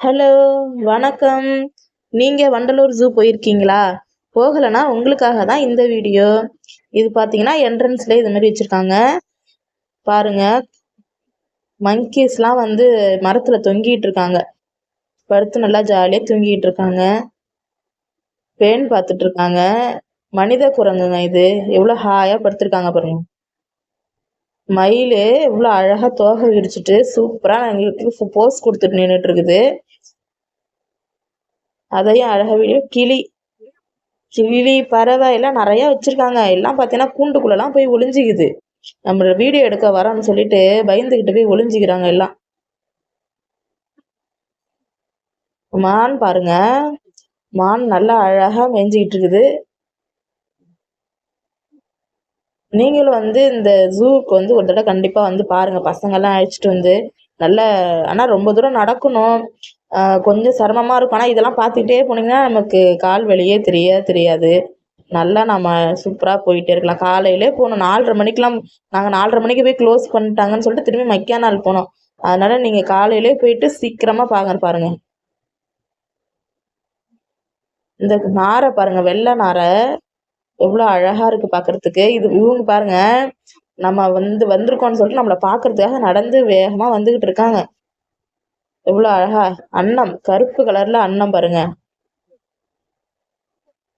Hello வணக்கம். நீங்கள் Vandalur zoo போயிருக்கீங்களா? போகலைன்னா உங்களுக்காக தான் இந்த வீடியோ. இது பார்த்தீங்கன்னா என்ட்ரன்ஸில் இது மாதிரி வச்சுருக்காங்க. பாருங்க. மங்கீஸ்லாம் வந்து மரத்தில் தொங்கிட்டு இருக்காங்க. படுத்து நல்லா ஜாலியாக தூங்கிட்டு இருக்காங்க. பேன் பார்த்துட்டு இருக்காங்க. மனித குரங்குங்க இது. எவ்வளோ ஹாயாக படுத்துருக்காங்க பாருங்க. மயில் எவ்வளோ அழகாக தோகை விரிச்சிட்டு சூப்பராக எங்களுக்கு போஸ் கொடுத்துட்டு நின்றுட்டு இருக்குது. அதையும் அழகாக வீடியோ கிளி கிளி பறவை எல்லாம் நிறையா வச்சுருக்காங்க. எல்லாம் பார்த்தீங்கன்னா கூண்டுக்குள்ளெல்லாம் போய் ஒளிஞ்சிக்குது. நம்மளோட வீடியோ எடுக்க வரோன்னு சொல்லிட்டு பயந்துக்கிட்டு போய் ஒளிஞ்சிக்கிறாங்க எல்லாம். மான் பாருங்க. மான் நல்லா அழகா மேய்ஞ்சிக்கிட்டு இருக்குது. நீங்களும் வந்து இந்த ஜூவுக்கு வந்து ஒரு தடவை கண்டிப்பாக வந்து பாருங்கள் பசங்கள்லாம் அழைச்சிட்டு வந்து நல்ல ஆனால் ரொம்ப தூரம் நடக்கணும். கொஞ்சம் சிரமமாக இருக்கும். ஆனால் இதெல்லாம் பார்த்துக்கிட்டே போனீங்கன்னா நமக்கு கால் வலியே தெரிய தெரியாது. நல்லா நம்ம சூப்பராக போயிட்டே இருக்கலாம். காலையிலே போகணும். நாலரை மணிக்கெலாம் நாங்கள் நாலரை மணிக்கு போய் க்ளோஸ் பண்ணிட்டாங்கன்னு சொல்லிட்டு திரும்பி மக்கியா நாள் போனோம். அதனால் நீங்கள் காலையிலே போயிட்டு சீக்கிரமாக பார்க்க பாருங்கள் இந்த நாரை பாருங்கள் வெள்ளை நாரை. எவ்வளோ அழகாக இருக்குது பார்க்குறதுக்கு இது இவங்க பாருங்கள் நம்ம வந்து வந்திருக்கோம்னு சொல்லிட்டு நம்மளை பார்க்கறதுக்காக நடந்து வேகமாக வந்துக்கிட்டு இருக்காங்க. எவ்வளோ அழகா. அன்னம் கருப்பு கலரில் அன்னம் பாருங்க.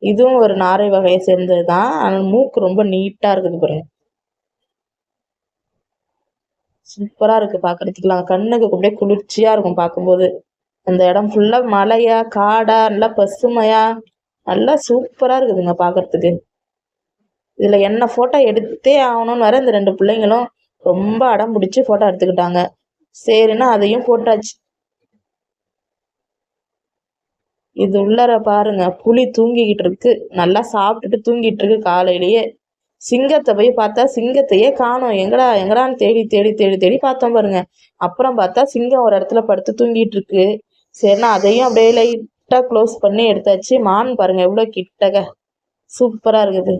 இதுவும் ஒரு நாரை வகையை சேர்ந்தது தான் ஆனால் மூக்கு ரொம்ப நீட்டாக இருக்குது பாருங்க. சூப்பராக இருக்குது பாக்குறதுக்குலாம் கண்ணுக்கு அப்படியே குளிர்ச்சியாக இருக்கும் பார்க்கும்போது. அந்த இடம் ஃபுல்லாக மலையா காடா நல்லா பசுமையா நல்லா சூப்பராக இருக்குதுங்க பார்க்குறதுக்கு இதில் என்ன ஃபோட்டோ எடுத்தே ஆகணும்னு வர இந்த ரெண்டு பிள்ளைங்களும் ரொம்ப அடம் பிடிச்சி ஃபோட்டோ எடுத்துக்கிட்டாங்க. சரின்னா அதையும் போட்டாச்சு. இது உள்ளர பாருங்க புலி தூங்கிக்கிட்டு இருக்கு. நல்லா சாப்பிட்டுட்டு தூங்கிட்டு இருக்கு காலையிலேயே. சிங்கத்தை போய் பார்த்தா சிங்கத்தையே காணும். எங்கடா எங்கடான்னு தேடி தேடி தேடி தேடி பார்த்தோம் பாருங்க. அப்புறம் பார்த்தா சிங்கம் ஒரு இடத்துல படுத்து தூங்கிட்டு இருக்கு. சரினா அதையும் அப்படியே லைட்டாக க்ளோஸ் பண்ணி எடுத்தாச்சு. மான் பாருங்க எவ்வளோ கிட்டக. சூப்பராக இருக்குது.